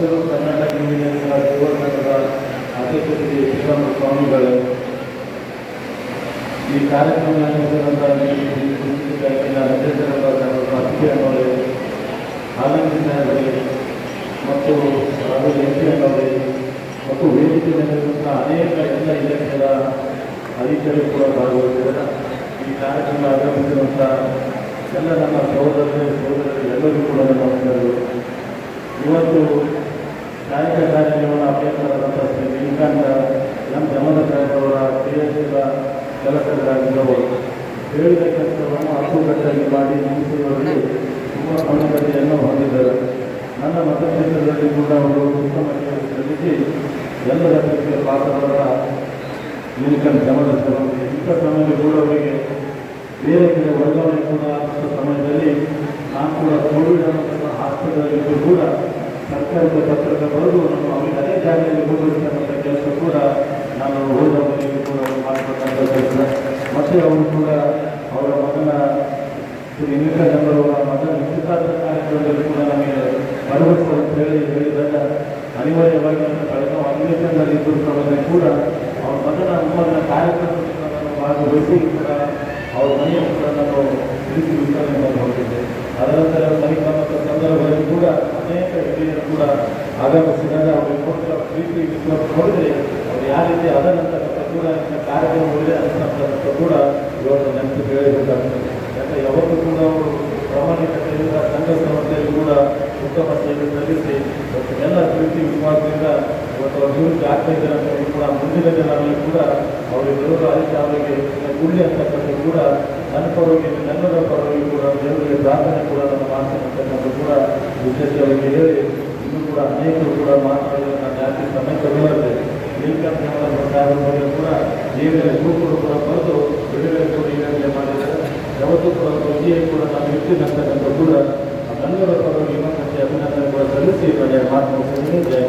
ಸದಸ್ಯರು ಕರ್ನಾಟಕ ಇಂಜಿನಿಯರಿಂಗ್ ಯುವ ಸಂಘದ ಅಧ್ಯಕ್ಷರಿಗೆ ಶ್ರೀರಾಮ ಸ್ವಾಮಿಗಳು. ಈ ಕಾರ್ಯಕ್ರಮ ಅಧ್ಯಕ್ಷರಾದ ಅತಿಥಿ ಅನ್ನೋರೆ ಆನಂದ್ ಸಾಹೇಬರೇ ಮತ್ತು ರಾಹುಲ್ ಎಂ ಮತ್ತು ವೇದಿಕೆ ಅನೇಕ ಎಲ್ಲ ಇಲಾಖೆಯ ಅಧಿಕಾರಿ ಕೂಡ ಭಾಗವಹಿಸಿದ್ದಾರೆ. ಈ ಕಾರ್ಯಕ್ರಮ ಆಗಮಿಸಿರುವಂಥ ಎಲ್ಲ ನಮ್ಮ ಸಹೋದರರೇ ಸಹೋದರರು ಎಲ್ಲರಿಗೂ ಕೂಡ ನಮಸ್ಕಾರಗಳು ಇವತ್ತು ಕಾಯಕ ಕಾರ್ಯನಿರ್ವಹಣಾ ಅಭ್ಯರ್ಥರಾದಂಥ ಶ್ರೀ ಎಂ ಜಮದ ಸಾಹೇಬರವರ ಕ್ರಿಯಾಶೀಲ ಕೆಲಸಗಳಾಗಿದ್ದವರು ಹೇಳಿದ ಕೆಲಸವನ್ನು ಅಚ್ಚುಕಟ್ಟಾಗಿ ಮಾಡಿ ಮುಗಿಸುವವರಿಗೆ ತುಂಬ ಸಮಯವನ್ನು ಹೊಂದಿದ್ದಾರೆ ನನ್ನ ಮತಕ್ಷೇತ್ರದಲ್ಲಿ ಕೂಡ ಅವರು ಉತ್ತಮ ಸೇವೆ ಸಲ್ಲಿಸಿ ಪಾತ್ರರ ನೀಲಕಂಠ ಜಮದ ಇಂಥ ಸಮಯದಲ್ಲಿ ಕೂಡ ಅವರಿಗೆ ಬೇರೆ ವರ್ಗಾವಣೆ ಕೂಡ ಸಮಯದಲ್ಲಿ ನಾನು ಕೂಡ ಕೋವಿಡ್ ಅನ್ನೋ ಕೂಡ ಸರ್ಕಾರದ ಪತ್ರದ ಬರೆದು ನಮ್ಮ ಅವರಿಗೆ ಅದೇ ಜಾಗದಲ್ಲಿ ಹೋಗಿರ್ತಕ್ಕಂಥ ಕೆಲಸ ಕೂಡ ನಾನು ಹೋದವರಿಗೆ ಕೂಡ ಮಾಡ್ತಕ್ಕಂಥ ಕೆಲಸ ಮತ್ತೆ ಅವರು ಕೂಡ ಅವರ ಮಗನ ಶ್ರೀ ನೀಲಕಂಠವರ ಮಗನ ನಿಶ್ಚಿತಾರ್ಥ ಕಾರ್ಯಕ್ರಮದಲ್ಲಿ ಕೂಡ ನಮಗೆ ಬರಬೇಕು ಅಂತ ಹೇಳಿ ಹೇಳಿದಾಗ ಅನಿವಾರ್ಯವಾಗಿ ನನ್ನ ಕಳೆದ ಅನ್ವೇಷಣದಲ್ಲಿ ಇದ್ದರೂ ಕೂಡ ಅವ್ರ ಮಗನ ಮಗನ ಕಾರ್ಯಕ್ರಮದಲ್ಲಿ ನಾನು ಭಾಗವಹಿಸಿ ಕೂಡ ಅವ್ರ ಮನೆಯ ಕೂಡ ನಾನು ತಿಳಿಸಿ ವಿಸ್ತರಣೆ ಮಾಡಿ ಹೋಗಿದ್ದೆ ಸಂದರ್ಭದಲ್ಲಿ ಕೂಡ ಅನೇಕ ಹಿರಿಯರು ಕೂಡ ಆಗಮಿಸಿದಾಗ ಅವರಿಗೆ ಕೊಟ್ಟ ಪ್ರೀತಿ ವಿಶ್ವಾಸ ನೋಡಿದರೆ ಅವ್ರು ಯಾವ ರೀತಿ ಅದರಂತಕ್ಕಂಥ ಕೂಡ ಇಂಥ ಕಾರ್ಯಕ್ರಮ ಒಳ್ಳೆ ಅಂತಕ್ಕಂಥ ಕೂಡ ಇವತ್ತು ನೆನಪು ಹೇಳಬೇಕಾಗ್ತದೆ ಯಾಕಂದರೆ ಯಾವತ್ತೂ ಕೂಡ ಅವರು ಪ್ರಾಮಾಣಿಕತೆಯಿಂದ ಸಂಘ ಸಂಸ್ಥೆಯಲ್ಲಿ ಕೂಡ ಉತ್ತಮ ಸೇವೆ ಸಲ್ಲಿಸಿ ಮತ್ತು ಎಲ್ಲ ಪ್ರೀತಿ ವಿಶ್ವಾಸದಿಂದ ಇವತ್ತು ಅವ್ರ ಅಭಿವೃದ್ಧಿ ಆಗ್ತಾ ಇದ್ದಾರೆ ಅಂತ ಕೂಡ ಮುಂದಿನ ದಿನಗಳಲ್ಲಿ ಕೂಡ ಅವರಿಗೆ ಎಲ್ಲರೂ ಆಯ್ಕೆ ಅವರಿಗೆ ಗುಳ್ಳಿ ಅಂತಕ್ಕಂಥ ಕೂಡ ನನ್ನ ಪರವಾಗಿ ನನ್ನರ ಪರವಾಗಿ ಕೂಡ ದೇವರಿಗೆ ಪ್ರಾರ್ಥನೆ ಕೂಡ ನಮ್ಮ ವಿಶೇಷವಾಗಿ ಇನ್ನೂ ಕೂಡ ಅನೇಕರು ಕೂಡ ಮಾತುಗಳು ಜಾಸ್ತಿ ಸಮಯ ತಗೊಳ್ಳದೆ ನೀಲಕಂಠ ಕಾರ್ಯಕ್ರಮದಲ್ಲಿ ಕೂಡ ನೀರಿನ ಯುವಕರು ಕೂಡ ಬಂದು ಬಿಡುಗಡೆ ಕೂಡ ಈಗಾಗಲೇ ಮಾಡಿದ್ದಾರೆ. ಯಾವತ್ತೂ ಕೂಡ ವಿಜಯ ಕೂಡ ನಾವು ಇರ್ತೀನಂತಕ್ಕಂಥ ಕೂಡ ನನ್ನವರ ಪರವಾಗಿ ಇನ್ನೊಂದು ಅಭಿನಂದನೆ ಕೂಡ ಸಲ್ಲಿಸಿ ಮಾತನಾಡ್ತೀನಿ ಜಯ